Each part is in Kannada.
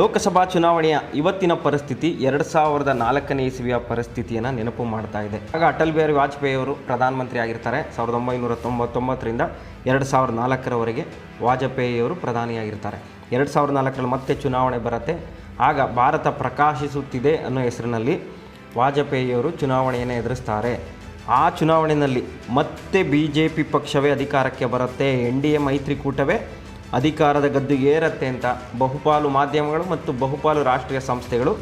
ಲೋಕಸಭಾ ಚುನಾವಣೆಯ ಇವತ್ತಿನ ಪರಿಸ್ಥಿತಿ ಎರಡು ಸಾವಿರದ ನಾಲ್ಕನೇ ಇಸವಿಯ ಪರಿಸ್ಥಿತಿಯನ್ನು ನೆನಪು ಮಾಡ್ತಾ ಇದೆ. ಆಗ ಅಟಲ್ ಬಿಹಾರಿ ವಾಜಪೇಯಿ ಅವರು ಪ್ರಧಾನಮಂತ್ರಿ ಆಗಿರ್ತಾರೆ. ಸಾವಿರದ ಒಂಬೈನೂರ ತೊಂಬತ್ತೊಂಬತ್ತರಿಂದ ಎರಡು ಸಾವಿರದ ನಾಲ್ಕರವರೆಗೆ ವಾಜಪೇಯಿಯವರು ಪ್ರಧಾನಿಯಾಗಿರ್ತಾರೆ. ಎರಡು ಸಾವಿರದ ನಾಲ್ಕರಲ್ಲಿ ಮತ್ತೆ ಚುನಾವಣೆ ಬರುತ್ತೆ. ಆಗ ಭಾರತ ಪ್ರಕಾಶಿಸುತ್ತಿದೆ ಅನ್ನೋ ಹೆಸರಿನಲ್ಲಿ ವಾಜಪೇಯಿಯವರು ಚುನಾವಣೆಯನ್ನು ಎದುರಿಸ್ತಾರೆ. ಆ ಚುನಾವಣೆಯಲ್ಲಿ ಮತ್ತೆ ಬಿ ಜೆ ಪಿ ಪಕ್ಷವೇ ಅಧಿಕಾರಕ್ಕೆ ಬರುತ್ತೆ. ಎನ್ ಡಿ ಎ ಮೈತ್ರಿಕೂಟವೇ ಅಧಿಕಾರದ ಗದ್ದು ಏರತ್ತೆ ಅಂತ ಬಹುಪಾಲು ಮಾಧ್ಯಮಗಳು ಮತ್ತು ಬಹುಪಾಲು ರಾಷ್ಟ್ರೀಯ ಸಂಸ್ಥೆಗಳು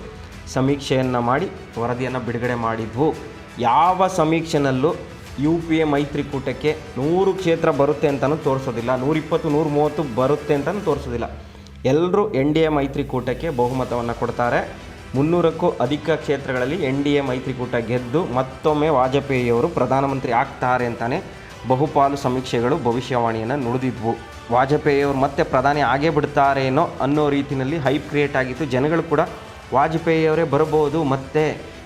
ಸಮೀಕ್ಷೆಯನ್ನು ಮಾಡಿ ವರದಿಯನ್ನು ಬಿಡುಗಡೆ ಮಾಡಿದ್ವು. ಯಾವ ಸಮೀಕ್ಷೆನಲ್ಲೂ ಯು ಪಿ ಎ ಮೈತ್ರಿಕೂಟಕ್ಕೆ ನೂರು ಕ್ಷೇತ್ರ ಬರುತ್ತೆ ಅಂತಲೂ ತೋರಿಸೋದಿಲ್ಲ. ನೂರಿಪ್ಪತ್ತು ನೂರು ಮೂವತ್ತು ಬರುತ್ತೆ ಅಂತಲೂ ತೋರಿಸೋದಿಲ್ಲ. ಎಲ್ಲರೂ ಎನ್ ಡಿ ಎ ಮೈತ್ರಿಕೂಟಕ್ಕೆ ಬಹುಮತವನ್ನು ಕೊಡ್ತಾರೆ. ಮುನ್ನೂರಕ್ಕೂ ಅಧಿಕ ಕ್ಷೇತ್ರಗಳಲ್ಲಿ ಎನ್ ಡಿ ಎ ಮೈತ್ರಿಕೂಟ ಗೆದ್ದು ಮತ್ತೊಮ್ಮೆ ವಾಜಪೇಯಿಯವರು ಪ್ರಧಾನಮಂತ್ರಿ ಆಗ್ತಾರೆ ಅಂತಲೇ ಬಹುಪಾಲು ಸಮೀಕ್ಷೆಗಳು ಭವಿಷ್ಯವಾಣಿಯನ್ನು ನುಡಿದಿದ್ವು. ವಾಜಪೇಯಿಯವರು ಮತ್ತೆ ಪ್ರಧಾನಿ ಆಗೇ ಬಿಡ್ತಾರೇನೋ ಅನ್ನೋ ರೀತಿಯಲ್ಲಿ ಹೈಪ್ ಕ್ರಿಯೇಟ್ ಆಗಿತ್ತು. ಜನಗಳು ಕೂಡ ವಾಜಪೇಯಿಯವರೇ ಬರಬಹುದು, ಮತ್ತೆ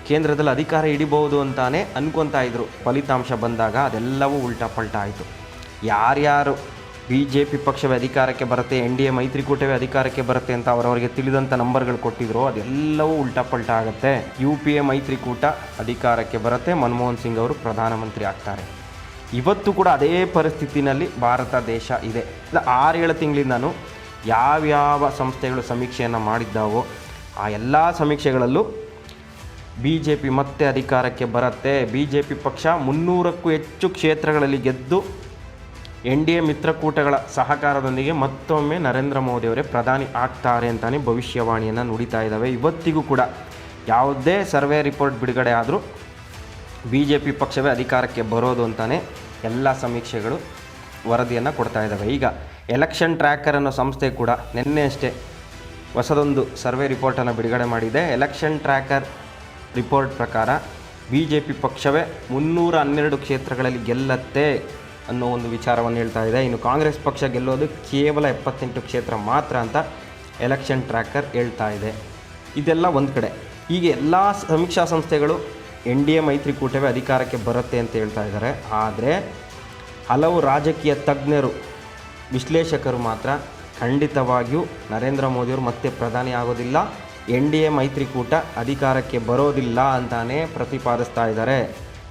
ಕೇಂದ್ರದಲ್ಲಿ ಅಧಿಕಾರ ಹಿಡಿಬಹುದು ಅಂತಾನೆ ಅನ್ಕೊತಾ ಇದ್ರು. ಫಲಿತಾಂಶ ಬಂದಾಗ ಅದೆಲ್ಲವೂ ಉಲ್ಟಾ ಪಲ್ಟಾ ಆಯಿತು. ಯಾರ್ಯಾರು ಬಿ ಜೆ ಪಿ ಪಕ್ಷವೇ ಅಧಿಕಾರಕ್ಕೆ ಬರುತ್ತೆ, ಎನ್ ಎ ಮೈತ್ರಿಕೂಟವೇ ಅಧಿಕಾರಕ್ಕೆ ಬರುತ್ತೆ ಅಂತ ಅವರವರಿಗೆ ತಿಳಿದಂಥ ನಂಬರ್ಗಳು ಕೊಟ್ಟಿದ್ರು ಅದೆಲ್ಲವೂ ಉಲ್ಟಾ ಪಲ್ಟಾ ಆಗುತ್ತೆ. ಯು ಪಿ ಎ ಮೈತ್ರಿಕೂಟ ಅಧಿಕಾರಕ್ಕೆ ಬರುತ್ತೆ. ಮನಮೋಹನ್ ಸಿಂಗ್ ಅವರು ಪ್ರಧಾನಮಂತ್ರಿ ಆಗ್ತಾರೆ. ಇವತ್ತು ಕೂಡ ಅದೇ ಪರಿಸ್ಥಿತಿನಲ್ಲಿ ಭಾರತ ದೇಶ ಇದೆ. ಆರೇಳು ತಿಂಗಳಿಂದನೂ ಯಾವ್ಯಾವ ಸಂಸ್ಥೆಗಳು ಸಮೀಕ್ಷೆಯನ್ನು ಮಾಡಿದ್ದಾವೋ ಆ ಎಲ್ಲ ಸಮೀಕ್ಷೆಗಳಲ್ಲೂ ಬಿ ಜೆ ಪಿ ಮತ್ತೆ ಅಧಿಕಾರಕ್ಕೆ ಬರುತ್ತೆ. ಬಿ ಜೆ ಪಿ ಪಕ್ಷ ಮುನ್ನೂರಕ್ಕೂ ಹೆಚ್ಚು ಕ್ಷೇತ್ರಗಳಲ್ಲಿ ಗೆದ್ದು ಎನ್ ಡಿ ಎ ಮಿತ್ರಕೂಟಗಳ ಸಹಕಾರದೊಂದಿಗೆ ಮತ್ತೊಮ್ಮೆ ನರೇಂದ್ರ ಮೋದಿಯವರೇ ಪ್ರಧಾನಿ ಆಗ್ತಾರೆ ಅಂತಲೇ ಭವಿಷ್ಯವಾಣಿಯನ್ನು ನುಡಿತಾ ಇದ್ದಾವೆ ಇವತ್ತಿಗೂ ಕೂಡ ಯಾವುದೇ ಸರ್ವೆ ರಿಪೋರ್ಟ್ ಬಿಡುಗಡೆ ಆದರೂ ಬಿ ಜೆ ಪಿ ಪಕ್ಷವೇ ಅಧಿಕಾರಕ್ಕೆ ಬರೋದು ಅಂತಲೇ ಎಲ್ಲ ಸಮೀಕ್ಷೆಗಳು ವರದಿಯನ್ನು ಕೊಡ್ತಾ ಇದ್ದಾವೆ ಈಗ ಎಲೆಕ್ಷನ್ ಟ್ರ್ಯಾಕರ್ ಅನ್ನೋ ಸಂಸ್ಥೆ ಕೂಡ ನಿನ್ನೆ ಅಷ್ಟೇ ಹೊಸದೊಂದು ಸರ್ವೆ ರಿಪೋರ್ಟನ್ನು ಬಿಡುಗಡೆ ಮಾಡಿದೆ. ಎಲೆಕ್ಷನ್ ಟ್ರ್ಯಾಕರ್ ರಿಪೋರ್ಟ್ ಪ್ರಕಾರ ಬಿ ಜೆ ಪಿ ಪಕ್ಷವೇ ಮುನ್ನೂರ ಹನ್ನೆರಡು ಕ್ಷೇತ್ರಗಳಲ್ಲಿ ಗೆಲ್ಲತ್ತೆ ಅನ್ನೋ ಒಂದು ವಿಚಾರವನ್ನು ಹೇಳ್ತಾ ಇದೆ. ಇನ್ನು ಕಾಂಗ್ರೆಸ್ ಪಕ್ಷ ಗೆಲ್ಲೋದು ಕೇವಲ ಎಪ್ಪತ್ತೆಂಟು ಕ್ಷೇತ್ರ ಮಾತ್ರ ಅಂತ ಎಲೆಕ್ಷನ್ ಟ್ರ್ಯಾಕರ್ ಹೇಳ್ತಾ ಇದೆ. ಇದೆಲ್ಲ ಒಂದು ಕಡೆ. ಹೀಗೆ ಎಲ್ಲ ಸಮೀಕ್ಷಾ ಸಂಸ್ಥೆಗಳು ಎನ್ ಡಿ ಎ ಮೈತ್ರಿಕೂಟವೇ ಅಧಿಕಾರಕ್ಕೆ ಬರುತ್ತೆ ಅಂತ ಹೇಳ್ತಾ ಇದ್ದಾರೆ. ಆದರೆ ಹಲವು ರಾಜಕೀಯ ತಜ್ಞರು, ವಿಶ್ಲೇಷಕರು ಮಾತ್ರ ಖಂಡಿತವಾಗಿಯೂ ನರೇಂದ್ರ ಮೋದಿಯವರು ಮತ್ತೆ ಪ್ರಧಾನಿ ಆಗೋದಿಲ್ಲ. ಎನ್ ಡಿ ಎ ಮೈತ್ರಿಕೂಟ ಅಧಿಕಾರಕ್ಕೆ ಬರೋದಿಲ್ಲ ಅಂತಾನೆ ಪ್ರತಿಪಾದಿಸ್ತಾ ಇದ್ದಾರೆ.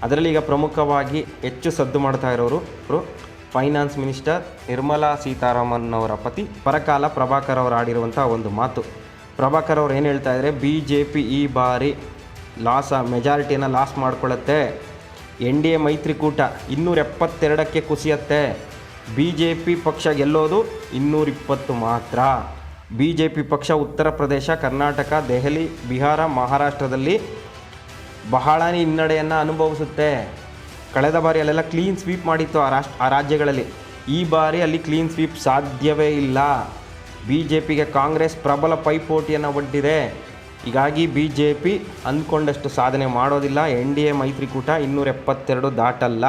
ಅದರಲ್ಲಿ ಈಗ ಪ್ರಮುಖವಾಗಿ ಹೆಚ್ಚು ಸದ್ದು ಮಾಡ್ತಾ ಇರೋರು ಫೈನಾನ್ಸ್ ಮಿನಿಸ್ಟರ್ ನಿರ್ಮಲಾ ಸೀತಾರಾಮನ್ ಅವರ ಪತಿ ಪರಕಾಲ ಪ್ರಭಾಕರ್ ಅವರು ಆಡಿರುವಂಥ ಒಂದು ಮಾತು. ಪ್ರಭಾಕರ್ ಅವರು ಏನು ಹೇಳ್ತಾ ಇದ್ದಾರೆ, ಬಿ ಜೆ ಪಿ ಈ ಬಾರಿ ಲಾಸ ಮೆಜಾರಿಟಿಯನ್ನು ಲಾಸ್ ಮಾಡ್ಕೊಳ್ಳುತ್ತೆ ಎನ್ ಡಿ ಎ ಮೈತ್ರಿಕೂಟ ಇನ್ನೂರ ಎಪ್ಪತ್ತೆರಡಕ್ಕೆ ಕುಸಿಯತ್ತೆ. ಬಿ ಜೆ ಪಿ ಪಕ್ಷ ಗೆಲ್ಲೋದು ಇನ್ನೂರಿಪ್ಪತ್ತು ಮಾತ್ರ. ಬಿ ಜೆ ಪಿ ಪಕ್ಷ ಉತ್ತರ ಪ್ರದೇಶ, ಕರ್ನಾಟಕ, ದೆಹಲಿ, ಬಿಹಾರ, ಮಹಾರಾಷ್ಟ್ರದಲ್ಲಿ ಬಹಳನೇ ಹಿನ್ನಡೆಯನ್ನು ಅನುಭವಿಸುತ್ತೆ. ಕಳೆದ ಬಾರಿ ಅಲ್ಲೆಲ್ಲ ಕ್ಲೀನ್ ಸ್ವೀಪ್ ಮಾಡಿತ್ತು ಆ ರಾಷ್ಟ್ರ, ಆ ರಾಜ್ಯಗಳಲ್ಲಿ. ಈ ಬಾರಿ ಅಲ್ಲಿ ಕ್ಲೀನ್ ಸ್ವೀಪ್ ಸಾಧ್ಯವೇ ಇಲ್ಲ. ಬಿ ಜೆ ಪಿಗೆ ಕಾಂಗ್ರೆಸ್ ಪ್ರಬಲ ಪೈಪೋಟಿಯನ್ನು ಒಡ್ಡಿದೆ. ಹೀಗಾಗಿ ಬಿ ಜೆ ಪಿ ಅಂದ್ಕೊಂಡಷ್ಟು ಸಾಧನೆ ಮಾಡೋದಿಲ್ಲ. ಎನ್ ಡಿ ಎ ಮೈತ್ರಿಕೂಟ ಇನ್ನೂರ ಎಪ್ಪತ್ತೆರಡು ದಾಟಲ್ಲ.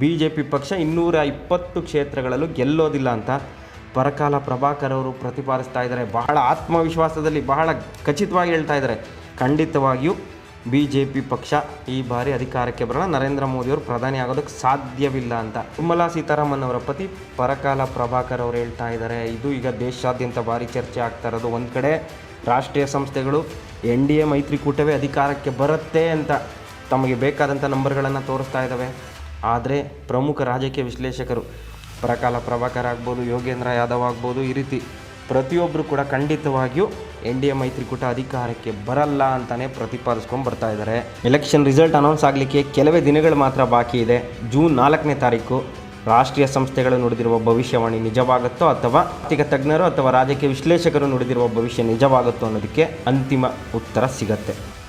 ಬಿ ಜೆ ಪಿ ಪಕ್ಷ ಇನ್ನೂರ ಇಪ್ಪತ್ತು ಕ್ಷೇತ್ರಗಳಲ್ಲೂ ಗೆಲ್ಲೋದಿಲ್ಲ ಅಂತ ಪರಕಾಲ ಪ್ರಭಾಕರ್ ಅವರು ಪ್ರತಿಪಾದಿಸ್ತಾ ಇದ್ದಾರೆ. ಬಹಳ ಆತ್ಮವಿಶ್ವಾಸದಲ್ಲಿ ಬಹಳ ಖಚಿತವಾಗಿ ಹೇಳ್ತಾ ಇದ್ದಾರೆ. ಖಂಡಿತವಾಗಿಯೂ ಬಿ ಜೆ ಪಿ ಪಕ್ಷ ಈ ಬಾರಿ ಅಧಿಕಾರಕ್ಕೆ ಬರೋಣ. ನರೇಂದ್ರ ಮೋದಿಯವರು ಪ್ರಧಾನಿ ಆಗೋದಕ್ಕೆ ಸಾಧ್ಯವಿಲ್ಲ ಅಂತ. ನಿರ್ಮಲಾ ಸೀತಾರಾಮನ್ ಅವರ ಪತಿ ಪರಕಾಲ ಪ್ರಭಾಕರ್ ಅವರು ಹೇಳ್ತಾ ಇದ್ದಾರೆ. ಇದು ಈಗ ದೇಶಾದ್ಯಂತ ಭಾರಿ ಚರ್ಚೆ ಆಗ್ತಾ ಇರೋದು. ಒಂದು ಕಡೆ ರಾಷ್ಟ್ರೀಯ ಸಂಸ್ಥೆಗಳು ಎನ್ ಡಿ ಎ ಮೈತ್ರಿಕೂಟವೇ ಅಧಿಕಾರಕ್ಕೆ ಬರುತ್ತೆ ಅಂತ ತಮಗೆ ಬೇಕಾದಂಥ ನಂಬರ್ಗಳನ್ನು ತೋರಿಸ್ತಾ ಇದ್ದಾವೆ. ಆದರೆ ಪ್ರಮುಖ ರಾಜಕೀಯ ವಿಶ್ಲೇಷಕರು ಪ್ರಕಾಲ ಪ್ರಭಾಕರ್ ಆಗ್ಬೋದು, ಯೋಗೇಂದ್ರ ಯಾದವ್ ಆಗ್ಬೋದು, ಈ ರೀತಿ ಪ್ರತಿಯೊಬ್ಬರು ಕೂಡ ಖಂಡಿತವಾಗಿಯೂ ಎನ್ ಡಿ ಎ ಮೈತ್ರಿಕೂಟ ಅಧಿಕಾರಕ್ಕೆ ಬರಲ್ಲ ಅಂತಲೇ ಪ್ರತಿಪಾದಿಸ್ಕೊಂಡು ಬರ್ತಾ ಇದ್ದಾರೆ. ಎಲೆಕ್ಷನ್ ರಿಸಲ್ಟ್ ಅನೌನ್ಸ್ ಆಗಲಿಕ್ಕೆ ಕೆಲವೇ ದಿನಗಳು ಮಾತ್ರ ಬಾಕಿ ಇದೆ. ಜೂನ್ ನಾಲ್ಕನೇ ತಾರೀಕು. ರಾಷ್ಟ್ರೀಯ ಸಂಸ್ಥೆಗಳು ನುಡಿದಿರುವ ಭವಿಷ್ಯವಾಣಿ ನಿಜವಾಗುತ್ತೋ ಅಥವಾ ಆರ್ಥಿಕ ತಜ್ಞರು ಅಥವಾ ರಾಜಕೀಯ ವಿಶ್ಲೇಷಕರು ನುಡಿದಿರುವ ಭವಿಷ್ಯ ನಿಜವಾಗುತ್ತೋ ಅನ್ನೋದಕ್ಕೆ ಅಂತಿಮ ಉತ್ತರ ಸಿಗತ್ತೆ.